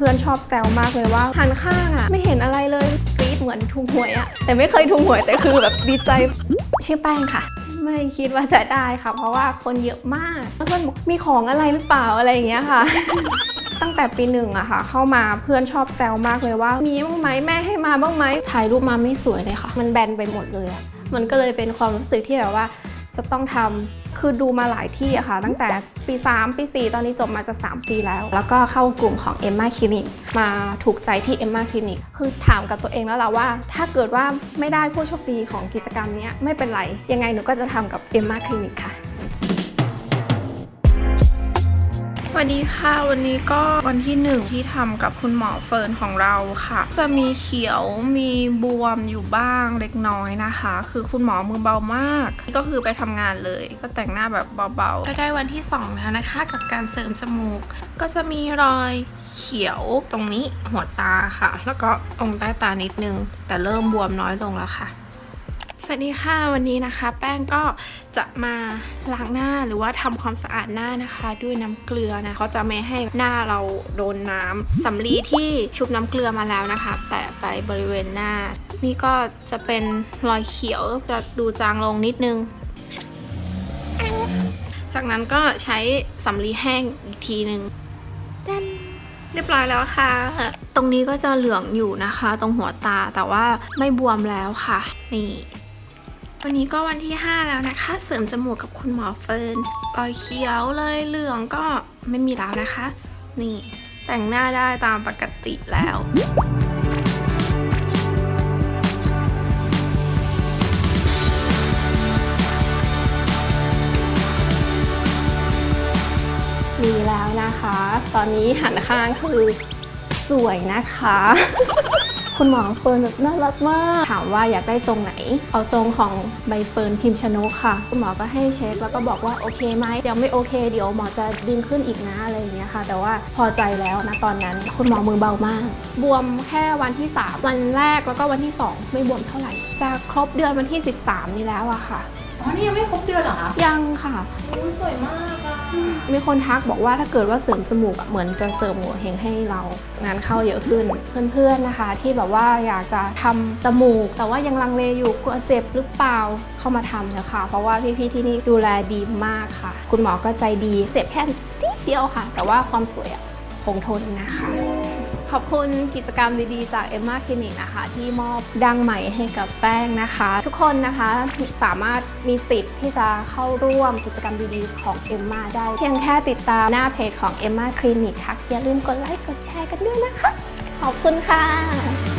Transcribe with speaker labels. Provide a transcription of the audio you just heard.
Speaker 1: พื่อนชอบแซวมากเลยว่าหันข้างอะไม่เห็นอะไรเลยกรี๊ดเหมือนถูกหวยอะแต่ไม่เคยถูกหวยแต่คือแบบดีใจชื่อแป้งค่ะ ไม่คิดว่าจะได้ค่ะ เพราะว่าคนเยอะมากเพื่อนบอกมีของอะไรหรือเปล่าอะไรอย่างเงี้ยค่ะตั้งแต่ปีหนึ่งอะค่ะ เข้ามาเพื่อนชอบแซวมากเลยว่า มีบ้างไหมแม่ให้มาบ้างไหมถ่ายรูปมาไม่สวยเลยค่ะ มันแบนไปหมดเลยอะมันก็เลยเป็นความรู้สึกที่แบบว่า จะต้องทำคือดูมาหลายที่อะค่ะ ตั้งแต่ปี 3 ปี 4 ตอนนี้จบมาจะ 3 ปีแล้ว แล้วก็เข้ากลุ่มของ Emma Clinic มาถูกใจที่ Emma Clinic คือถามกับตัวเองแล้วล่ะว่า ถ้าเกิดว่าไม่ได้ผู้โชคดีของกิจกรรมนี้ไม่เป็นไร ยังไงหนูก็จะทำกับ Emma Clinic ค่ะ
Speaker 2: วัสดีค่ะ วันนี้ก็วันที่หนึ่งที่ทำกับคุณหมอเฟิร์นของเราค่ะ จะมีเขียวมีบวมอยู่บ้างเล็กน้อยนะคะ คือคุณหมอมือเบามาก ก็คือไปทำงานเลย ก็แต่งหน้าแบบเบาๆก็ได้วันที่สองแล้วนะคะ กับการเสริมจมูก ก็จะมีรอยเขียวตรงนี้หัวตาค่ะ แล้วก็ตรงใต้ตานิดนึง แต่เริ่มบวมน้อยลงแล้วค่ะ วัสดีค่ะวันนี้นะคะ แป้งก็จะมาล้างหน้าหรือว่าทำความสะอาดหน้านะคะ ด้วยน้ำเกลือนะเขาจะไม่ให้หน้าเราโดนน้ำสำลีที่ชุบน้ำเกลือมาแล้วนะคะ แตะไปบริเวณหน้า นี่ก็จะเป็นรอยเขียวจะดูจางลงนิดนึง จากนั้นก็ใช้สำลีแห้งอีกทีหนึ่งเรียบร้อยแล้วค่ะ ตรงนี้ก็จะเหลืองอยู่นะคะ ตรงหัวตาแต่ว่าไม่บวมแล้วค่ะ นี่ วันนี้ก็วันที่ 5 แล้วนะคะ เสริมจมูกกับคุณหมอเฟิร์นรอยเขียวเลยเหลืองก็ไม่มีแล้วนะคะ นี่แต่งหน้าได้ตามปกติแล้ว
Speaker 1: มีแล้วนะคะ ตอนนี้หันข้างคือสวยนะคะ คุณหมอเฟิร์นแบบน่ารักมาก ถามว่าอยากได้ทรงไหน เอาทรงของใบเฟิร์นพิมพ์ชนกค่ะ คุณหมอก็ให้เช็คแล้วก็บอกว่าโอเคไหมเดี๋ยวไม่โอเค เดี๋ยวหมอจะดึงขึ้นอีกนะอะไรอย่างเงี้ยค่ะ แต่ว่าพอใจแล้วนะตอนนั้น คุณหมอมือเบามาก บวมแค่วันที่ 3 วันแรกแล้วก็วันที่ 2 ไม่บวมเท่าไหร่ จะครบเดือนวันที่ 13 นี้แล้วอะค่ะ
Speaker 3: อ๋อนี่ยังไม่ครบเดือนเหรอคะ
Speaker 1: ยังค่ะ
Speaker 3: อุ้ยสวยมากอะ
Speaker 1: มีคนทักบอกว่าถ้าเกิดว่าเสริมจมูกเหมือนจะเสริมหัวเฮงให้เรางานเข้าเยอะขึ้นเพื่อนๆนะคะ ที่แบบว่าอยากจะทำจมูก แต่ว่ายังลังเลอยู่กลัวเจ็บหรือเปล่าเข้ามาทำเถอะค่ะเพราะว่าพี่ๆที่นี่ดูแลดีมากค่ะ คุณหมอก็ใจดีเจ็บแค่จี๊ดเดียวค่ะ แต่ว่าความสวยอะ คงทนนะคะ ขอบคุณกิจกรรมดีๆ จาก Emma Clinic นะคะ ที่มอบดังใหม่ให้กับแป้งนะคะ ทุกคนนะคะสามารถมีสิทธิ์ที่จะเข้าร่วมกิจกรรมดีๆ ของ Emma ได้ เพียงแค่ติดตามหน้าเพจของ Emma Clinic ค่ะอย่าลืมกดไลค์กดแชร์กันด้วยนะคะ ขอบคุณค่ะ